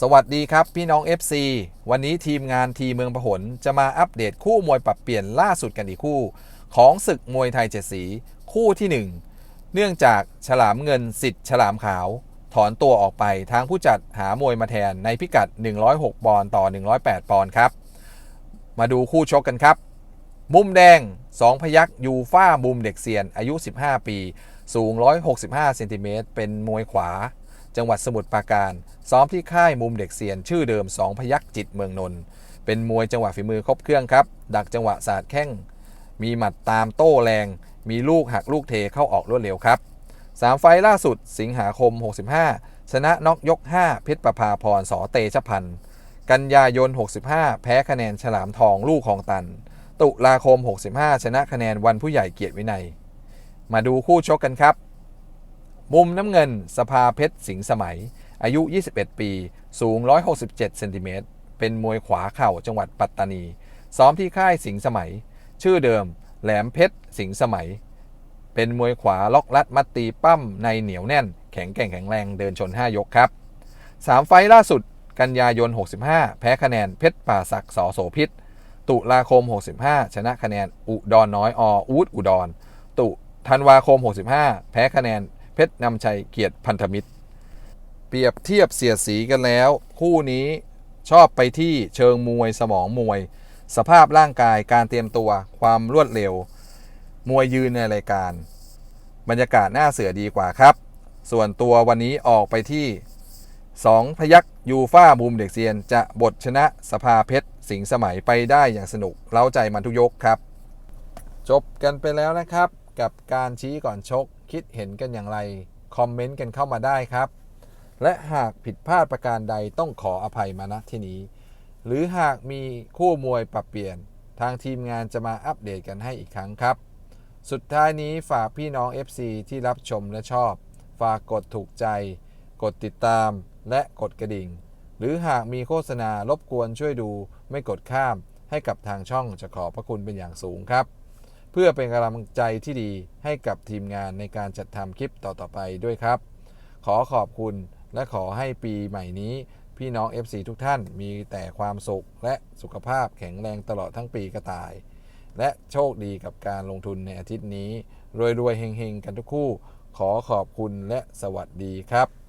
สวัสดีครับพี่น้อง FC วันนี้ทีมงานทีเมืองพหลจะมาอัปเดตคู่มวยปรับเปลี่ยนล่าสุดกันอีกคู่ ของศึกมวยไทยเจ็ดสีคู่ที่ 1 เนื่องจากฉลามเงินสิทธิ์ฉลามขาว ถอนตัวออกไปทางผู้จัดหามวยมาแทนในพิกัด 106 ปอนด์ต่อ 108 ปอนด์ครับ มาดูคู่ชกกันครับ มุมแดง 2 พยักยูฟ่ามุมเด็กเซียนอายุ 15 ปี สูง 165เซนติเมตรเป็นมวยขวา จังหวัดสมุทรปราการ ซ้อมที่ค่ายมุมเด็กเซียนชื่อเดิม 2 พยักจิตเมืองนนท์เป็นมวยจังหวะฝีมือครบเครื่องครับ ดักจังหวะสาดแข้ง มีหมัดตามโต้แรง มีลูกหักลูกเทเข้าออกรวดเร็วครับ 3 ไฟล่าสุดสิงหาคม 65 ชนะน็อกยก 5 เพชรประภาพรสอเตชะพันธ์กันยายน 65 แพ้คะแนนฉลามทองลูกของตัน ตุลาคม 65 ชนะคะแนนวันผู้ใหญ่เกียรติวินัย มาดูคู่ชกกันครับ มุมน้ำเงิน สภาเพชรสิงห์สมัย อายุ 21 ปี สูง 167 เซนติเมตร เป็นมวยขวาเข่าจังหวัดปัตตานี ซ้อมที่ค่ายสิงห์สมัย ชื่อเดิม แหลมเพชรสิงห์สมัย เป็นมวยขวาล็อกลัดมัดตีปั้มในเหนียวแน่น แข็งแกร่งแข็งแรงเดินชน 5 ยกครับ 3 ไฟล่าสุด กันยายน 65 แพ้คะแนนเพชรป่าศักดิ์สอโสพิษ ตุลาคม 65 ชนะคะแนนอุดรนน้อยออูดอุดร ตุธันวาคม 65 แพ้คะแนน เพชรนำชัยเกียรติพันธมิตร เปรียบเทียบเสียสีกันแล้ว คู่นี้ชอบไปที่เชิงมวยสมองมวย สภาพร่างกายการเตรียมตัวความรวดเร็ว มวยยืนในรายการ บรรยากาศหน้าเสือดีกว่าครับ ส่วนตัววันนี้ออกไปที่ 2 พยักยูฟ่าบูมเด็กเซียน จะบทชนะสภาเพชรสิงสมัยไปได้อย่างสนุก เล้าใจมันทุกยกครับ จบกันไปแล้วนะครับกับการชี้ก่อนชก คิดเห็นกันอย่างไร คอมเมนต์กันเข้ามาได้ครับ และหากผิดพลาดประการใดต้องขออภัยมาณที่นี้ หรือหากมีคู่มวยปรับเปลี่ยน ทางทีมงานจะมาอัปเดตกันให้อีกครั้งครับ สุดท้ายนี้ฝากพี่น้อง FC ที่รับชมและชอบ ฝากกดถูกใจ กดติดตาม และกดกระดิ่ง หรือหากมีโฆษณารบกวนช่วยดูไม่กดข้ามให้กับทางช่องจะขอบพระคุณเป็นอย่างสูงครับ เพื่อเป็นกำลังใจที่ดีให้กับทีมงานในการจัดทำคลิปต่อๆไปด้วยครับ ขอขอบคุณและขอให้ปีใหม่นี้ พี่น้อง FC ทุกท่านมีแต่ความสุขและสุขภาพแข็งแรงตลอดทั้งปีกระต่าย และโชคดีกับการลงทุนในอาทิตย์นี้รวยๆเฮงๆ กันทุกคู่ ขอขอบคุณและสวัสดีครับ